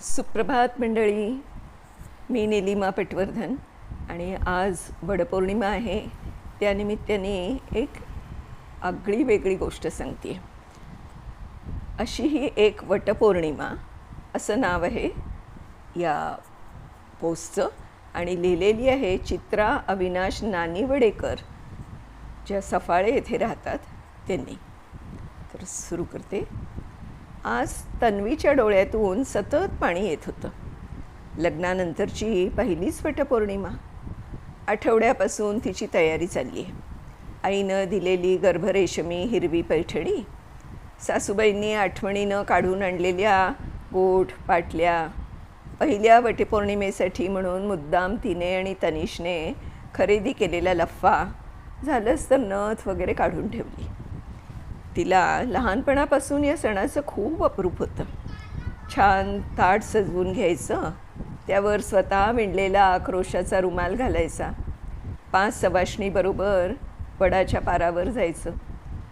सुप्रभात मंडळी. मी निलिमा पटवर्धन आणि आज वडपौर्णिमा आहे. त्यानिमित्ताने एक आगळी वेगळी गोष्ट सांगते. अशी ही एक वटपौर्णिमा असं नाव आहे या पोस्टचं आणि लिहिलेली आहे चित्रा अविनाश नानिवडेकर. ज्या सफाळे येथे राहतात त्यांनी. तर सुरू करते. आज तन्वीच्या डोळ्यातून सतत पाणी येत होतं. लग्नानंतरची पहिलीच वटपौर्णिमा. आठवड्यापासून तिची तयारी चालली आहे. आईनं दिलेली गर्भरेशमी हिरवी पैठणी सासूबाईंनी आठवणीनं काढून आणलेल्या गोठ पाटल्या पहिल्या वटपौर्णिमेसाठी म्हणून मुद्दाम तिने आणि तनिषने खरेदी केलेला लफ्फा झालंच तर नथ वगैरे काढून ठेवली. तिला लहानपणापासून या सणाचं खूप अप्रूप होतं. छान ताट सजवून घ्यायचं त्यावर स्वतः विणलेला आक्रोशाचा रुमाल घालायचा पाच सवाष्णीबरोबर वडाच्या पारावर जायचं.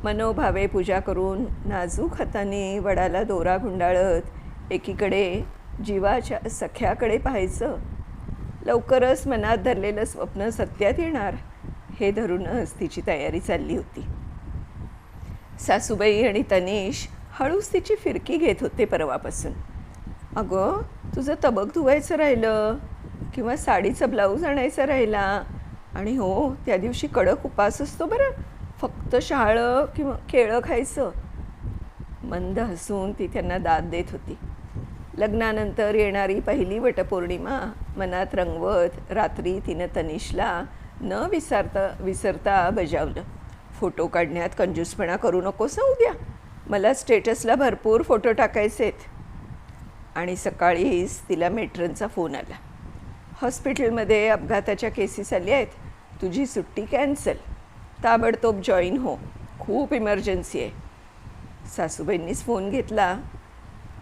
मनोभावे पूजा करून नाजूक हाताने वडाला दोरा गुंडाळत एकीकडे जीवाच्या सख्याकडे पाहायचं. लवकरच मनात धरलेलं स्वप्न सत्यात येणार हे धरूनच तिची तयारी चालली होती. सासूबाई आणि तनिष हळूच तिची फिरकी घेत होते परवापासून. अगं तुझं तबक धुवायचं राहिलं किंवा साडीचा ब्लाऊज आणायचा राहिला? आणि हो त्या दिवशी कडक उपास असतो बरं. फक्त शाळं किंवा केळं खायचं. मंद हसून ती त्यांना दाद देत होती. लग्नानंतर येणारी पहिली वटपौर्णिमा मनात रंगवत रात्री तिनं तनिषला न विसरता विसरता बजावलं. फोटो काढण्यात कंजूसपणा करू नकोस हं उद्या मला स्टेटसला भरपूर फोटो टाकायचे आहेत आणि सकाळीच तिला मेट्रनचा फोन आला. हॉस्पिटलमध्ये अपघाताच्या केसेस आल्या आहेत. तुझी सुट्टी कॅन्सल. ताबडतोब जॉईन हो. खूप इमर्जन्सी आहे. सासूबाईंनीच फोन घेतला.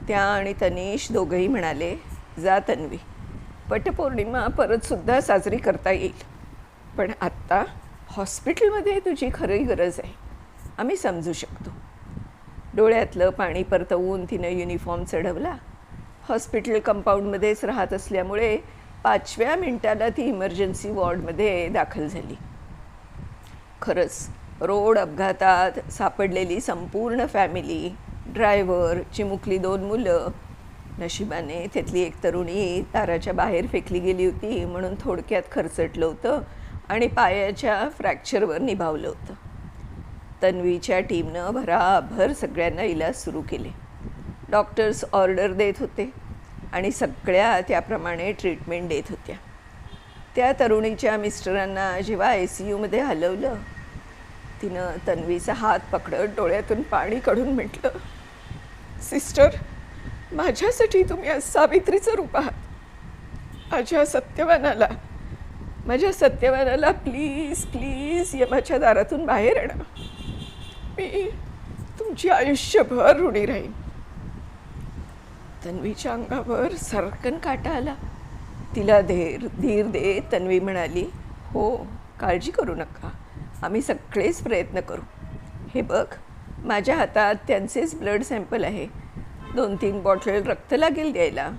त्या आणि तनिष दोघंही म्हणाले जा तन्वी. पटपौर्णिमा परतसुद्धा साजरी करता येईल. पण आत्ता हॉस्पिटलमध्ये तुझी खरी गरज आहे. आम्ही समजू शकतो. डोळ्यातलं पाणी परतवून तिनं युनिफॉर्म चढवला. हॉस्पिटल कंपाऊंडमध्येच राहत असल्यामुळे पाचव्या मिनिटाला ती इमर्जन्सी वॉर्डमध्ये दाखल झाली. खरंच रोड अपघातात सापडलेली संपूर्ण फॅमिली ड्रायव्हर चिमुकली दोन मुलं नशिबाने त्यातली एक तरुणी ताराच्या बाहेर फेकली गेली होती म्हणून थोडक्यात खरचटलं होतं. आणि पायाच्या फ्रॅक्चरवर निभावलं होतं. तन्वीच्या टीमनं भराभर सगळ्यांना इलाज सुरू केले. डॉक्टर्स ऑर्डर देत होते आणि सगळ्या त्याप्रमाणे ट्रीटमेंट देत होत्या. त्या तरुणीच्या मिस्टरांना जेव्हा आय सी यूमध्ये हलवलं तिनं तन्वीचा हात पकडत डोळ्यातून पाणी काढून म्हटलं सिस्टर माझ्यासाठी तुम्ही आज सावित्रीचं रूप आहात. माझ्या सत्यवानाला माझ्या सत्यवानाला प्लीज प्लीज यमाच्या दारातून बाहेर आणा. मी तुमची आयुष्यभर ऋणी राहीन. तन्वीच्या अंगावर सरकन काटा आला. तिला धीर धीर दे तन्वी म्हणाली हो काळजी करू नका. आम्ही सगळेच प्रयत्न करू. हे बघ माझ्या हातात त्यांचेच ब्लड सॅम्पल आहे. दोन तीन बॉटल रक्त लागेल द्यायला.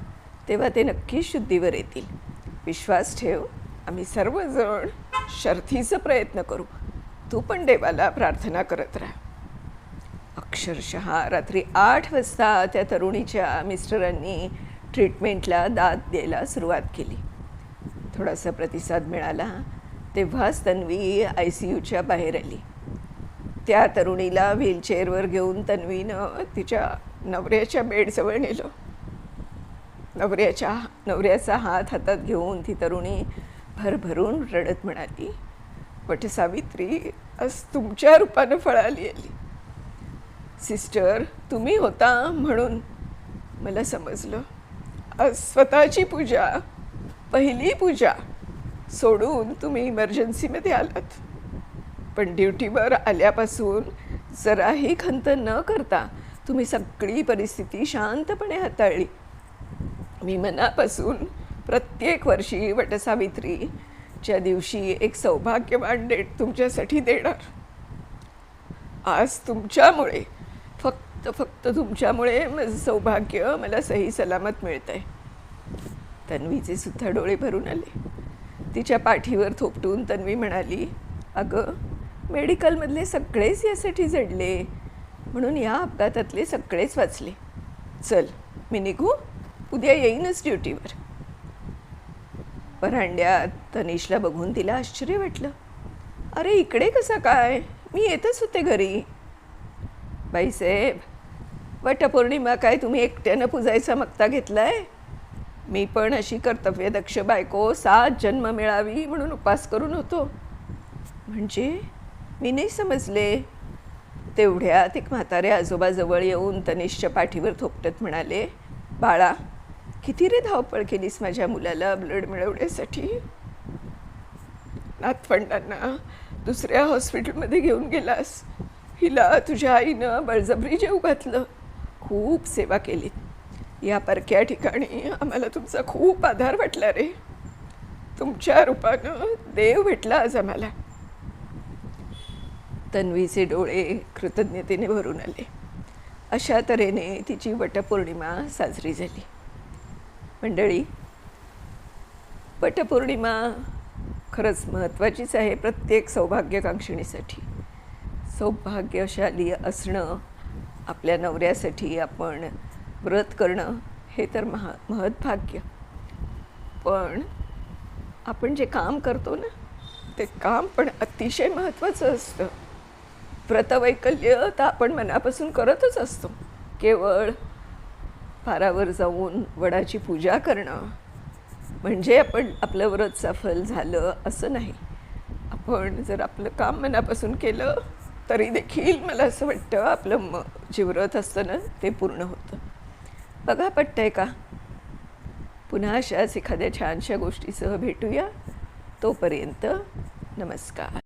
तेव्हा ते नक्कीच शुद्धीवर येतील. विश्वास ठेव आम्ही सर्वजण शर्थीचा प्रयत्न करू. तू पण देवाला प्रार्थना करत राहा. अक्षरशः रात्री आठ वाजता त्या तरुणीच्या मिस्टरांनी ट्रीटमेंटला दाद द्यायला सुरुवात केली. थोडासा प्रतिसाद मिळाला तेव्हाच तन्वी आय सी यूच्या बाहेर आली. त्या तरुणीला व्हीलचेअरवर घेऊन तन्वीनं तिच्या नवऱ्याच्या बेडजवळ नेलं. नवऱ्याच्या नवऱ्याचा हात हातात घेऊन ती तरुणी भरभरून रडत म्हणाली वटसावित्री आज तुमच्या रूपानं फळाली आली. सिस्टर तुम्ही होता म्हणून मला समजलं. आज स्वतःची पूजा पहिली पूजा सोडून तुम्ही इमर्जन्सीमध्ये आलात. पण ड्युटीवर आल्यापासून जराही खंत न करता तुम्ही सगळी परिस्थिती शांतपणे हाताळली. मी मनापासून प्रत्येक वर्षी वटसावित्रीच्या दिवशी एक सौभाग्यवान डेट तुमच्यासाठी देणार. आज तुमच्यामुळे फक्त फक्त तुमच्यामुळे माझं सौभाग्य मला सही सलामत मिळत आहे तन्वीचे सुद्धा डोळे भरून आले. तिच्या पाठीवर थोपटून तन्वी म्हणाली अगं मेडिकलमधले सगळेच यासाठी जडले म्हणून या अपघातातले सगळेच वाचले. चल मी निघू. उद्या येईनच ड्युटीवर. परांड्यात तनिषला बघून तिला आश्चर्य वाटलं. अरे इकडे कसं काय? मी येतच होते घरी. बाईसाहेब वटपौर्णिमा काय तुम्ही एकट्यानं पुजायचा मक्ता घेतलाय? मी पण अशी कर्तव्यदक्ष बायको सात जन्म मिळावी म्हणून उपास करून होतो. म्हणजे मी नाही समजले. तेवढ्यात एक म्हातारे आजोबाजवळ येऊन तनिषच्या पाठीवर थोपटत म्हणाले बाळा किती रे धावपळ केलीस माझ्या मुलाला ब्लड मिळवण्यासाठी? नातवंडांना दुसऱ्या हॉस्पिटलमध्ये घेऊन गेलास. हिला तुझ्या आईनं बळजबरी जेव घातलं. खूप सेवा केली. या परक्या ठिकाणी आम्हाला तुमचा खूप आधार वाटला रे. तुमच्या रूपानं देव भेटला आज आम्हाला. तन्वीचे डोळे कृतज्ञतेने भरून आले. अशा तऱ्हेने तिची वटपौर्णिमा साजरी झाली. मंडळी पटपौर्णिमा खरंच महत्त्वाचीच आहे प्रत्येक सौभाग्यकांक्षिणीसाठी. सौभाग्यशाली असणं आपल्या नवऱ्यासाठी आपण व्रत करणं हे तर महा महत्भाग्य. पण आपण जे काम करतो ना ते काम पण अतिशय महत्त्वाचं असतं. व्रतवैकल्य तर आपण मनापासून करतच असतो. केवळ पारावर जाऊन वडाची पूजा करणं म्हणजे आपण आपलं व्रत सफल झालं असं नाही. आपण जर आपलं काम मनापासून केलं तरी देखील मला असं वाटतं आपलं म जे व्रत असतं ना ते पूर्ण होतं. बघा पटतंय का? पुन्हा अशाच एखाद्या छानशा गोष्टीसह भेटूया. तोपर्यंत नमस्कार.